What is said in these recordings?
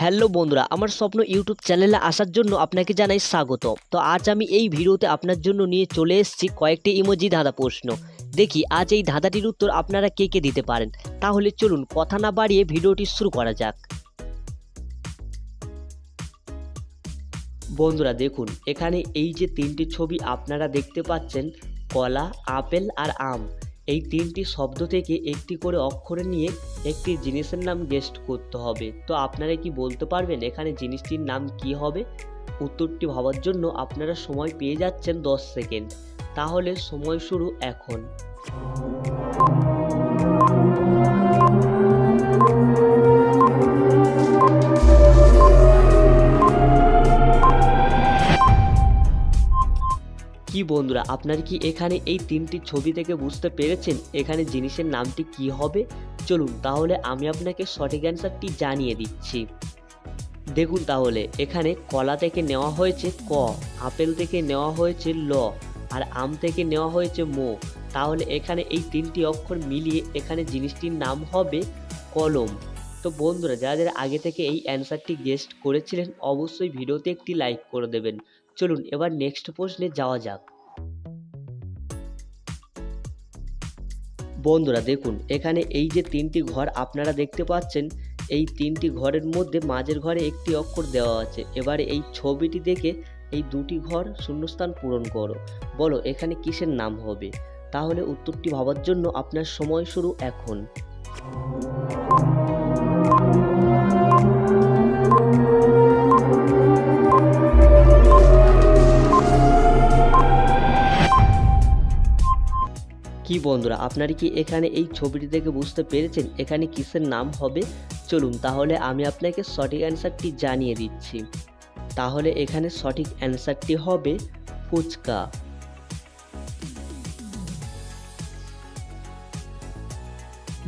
Hello বন্ধুরা, আমার স্বপ্ন ইউটিউব চ্যানেলে আসার জন্য আপনাকে জানাই স্বাগত। তো আজ আমি এই ভিডিওতে আপনার জন্য নিয়ে চলে এসেছি কয়েকটি ইমোজি ধাঁধা প্রশ্ন। দেখি, আজ এই ধাঁধাটির উত্তর আপনারা কে কে দিতে পারেন? তাহলে চলুন কথা না বাড়িয়ে ভিডিওটি শুরু করা যাক। বন্ধুরা, দেখুন, এখানে এই যে তিনটি ছবি আপনারা দেখতে পাচ্ছেন, কলা, আপেল আর আম। এই তিনটি শব্দ থেকে একটি করে অক্ষর নিয়ে একটি জিনিসের নাম গেস্ট করতে হবে। তো আপনারা কি বলতে পারবেন এখানে জিনিসটির নাম কি হবে? উত্তরটি ভাবার জন্য আপনারা সময় পেয়ে যাচ্ছেন দশ সেকেন্ড। তাহলে সময় শুরু এখন। কি বন্ধুরা, আপনার কি এখানে এই তিনটি ছবি থেকে বুঝতে পেরেছেন এখানে জিনিসের নামটি কি হবে? চলুন তাহলে আমি আপনাকে সঠিক অ্যান্সারটি জানিয়ে দিচ্ছি। দেখুন তাহলে, এখানে কলা থেকে নেওয়া হয়েছে ক, আপেল থেকে নেওয়া হয়েছে ল, আর আম থেকে নেওয়া হয়েছে মো। তাহলে এখানে এই তিনটি অক্ষর মিলিয়ে এখানে জিনিসটির নাম হবে কলম। তো বন্ধুরা যারা আগে থেকে এই অ্যান্সারটি গেস্ট করেছিলেন, অবশ্যই ভিডিওতে একটি লাইক করে দেবেন। চলুন এবার নেক্সট প্রশ্নে যাওয়া যাক। বন্ধুরা দেখুন, এখানে এই যে তিনটি ঘর আপনারা দেখতে পাচ্ছেন, এই তিনটি ঘরের মধ্যে মাঝের ঘরে একটি অক্ষর দেওয়া আছে। এবারে এই ছবিটি দেখে এই দুটি ঘর শূন্যস্থান পূরণ করো। বলো, এখানে কিসের নাম হবে? তাহলে উত্তরটি ভাবার জন্য আপনার সময় শুরু এখন। কি বন্ধুরা, আপনারা কি এখানে এই ছবিটি থেকে বুঝতে পেরেছেন এখানে কিসের নাম হবে? চলুন তাহলে আমি আপনাকে সঠিক অ্যান্সারটি জানিয়ে দিচ্ছি। তাহলে এখানে সঠিক অ্যান্সারটি হবে ফুচকা।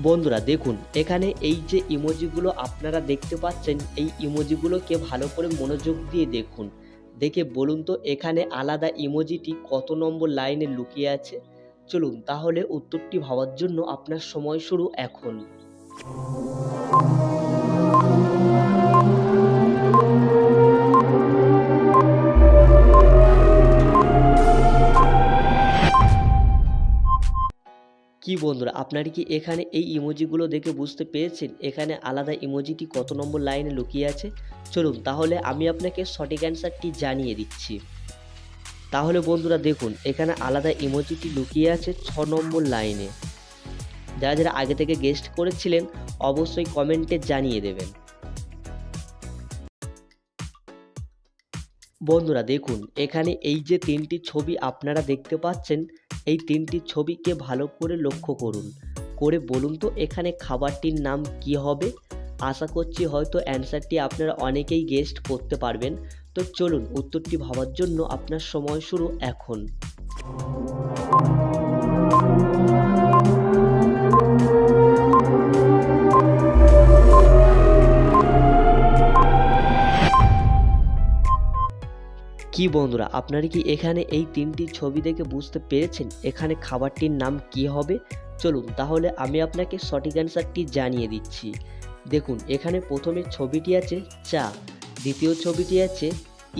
বন্ধুরা, দেখুন, এখানে এই যে ইমোজিগুলো আপনারা দেখতে পাচ্ছেন, এই ইমোজিগুলোকে ভালো করে মনোযোগ দিয়ে দেখুন। দেখে বলুন তো, এখানে আলাদা ইমোজিটি কত নম্বর লাইনে লুকিয়ে আছে? চলুন তাহলে উত্তরটি ভাবার জন্য আপনার সময় শুরু এখন। কি বন্ধুরা, আপনারা কি এখানে এই ইমোজিগুলো দেখে বুঝতে পেরেছেন? এখানে আলাদা ইমোজিটি কত নম্বর লাইনে লুকিয়ে আছে? চলুন তাহলে আমি আপনাকে সঠিক অ্যান্সারটি জানিয়ে দিচ্ছি। তাহলে বন্ধুরা দেখুন, এখানে আলাদা ইমোজিটি লুকিয়ে আছে ছ নম্বর লাইনে যারা যারা আগে থেকে গেস্ট করেছিলেন, অবশ্যই কমেন্টে জানিয়ে দেবেন। বন্ধুরা দেখুন, এখানে এই যে তিনটি ছবি আপনারা দেখতে পাচ্ছেন, এই তিনটি ছবিকে ভালো করে লক্ষ্য করুন। করে বলুন তো, এখানে খাবারটির নাম কি হবে? আশা করছি হয়তো অ্যান্সারটি আপনারা অনেকেই গেস্ট করতে পারবেন। তো চলুন উত্তরটি ভাবার জন্য আপনার সময় শুরু এখন। কি বন্ধুরা, আপনারা কি এখানে এই তিনটি ছবি দেখে বুঝতে পেরেছেন এখানে খাবারটির নাম কি হবে? চলুন তাহলে আমি আপনাকে সঠিক অ্যান্সারটি জানিয়ে দিচ্ছি। দেখুন, এখানে প্রথমে ছবিটি আছে চা। দ্বিতীয় ছবিটি আছে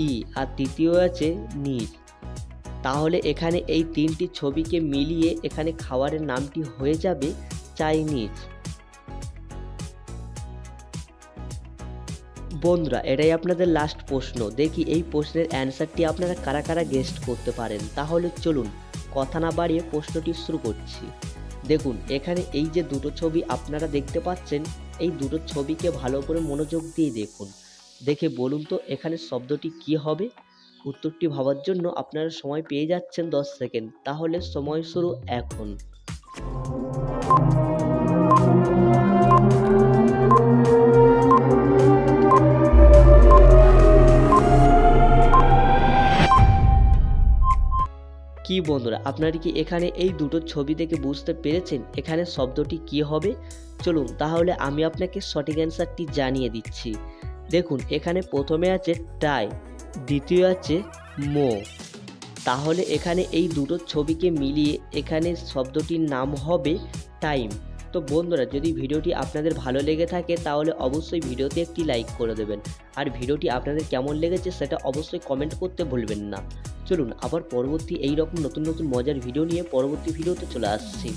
ই আর তৃতীয় আছে নির তাহলে এখানে এই তিনটি ছবিকে মিলিয়ে এখানে খাবারের নামটি হয়ে যাবে চাইনিজ। বন্ধুরা, এটাই আপনাদের লাস্ট প্রশ্ন। দেখি এই প্রশ্নের অ্যান্সারটি আপনারা কারা কারা গেস্ট করতে পারেন। তাহলে চলুন, কথা না বাড়িয়ে প্রশ্নটি শুরু করছি। দেখুন, এখানে এই যে দুটো ছবি আপনারা দেখতে পাচ্ছেন, এই দুটো ছবিকে ভালো করে মনোযোগ দিয়ে দেখুন। দেখে বলুন তো, এখানে শব্দটি কি হবে? উত্তরটি ভাবার জন্য আপনারা সময় পেয়ে যাচ্ছেন দশ সেকেন্ড। তাহলে সময় শুরু এখন। কি বন্ধুরা, আপনারা কি এখানে এই দুটো ছবি দেখে বুঝতে পেরেছেন এখানে শব্দটি কি হবে? চলুন, তাহলে আমি আপনাকে সঠিক অ্যান্সারটি জানিয়ে দিচ্ছি। দেখুন, এখানে প্রথমে আছে টাই, দ্বিতীয় আছে মো। তাহলে এখানে এই দুটো ছবিকে মিলিয়ে এখানে শব্দটির নাম হবে টাইম। তো বন্ধুরা, যদি ভিডিওটি আপনাদের ভালো লেগে থাকে, তাহলে অবশ্যই ভিডিওতে একটি লাইক করে দেবেন। আর ভিডিওটি আপনাদের কেমন লেগেছে, সেটা অবশ্যই কমেন্ট করতে ভুলবেন না। চলুন, আবার পরবর্তী এই রকম নতুন নতুন মজার ভিডিও নিয়ে পরবর্তী ভিডিওতে চলে আসছি।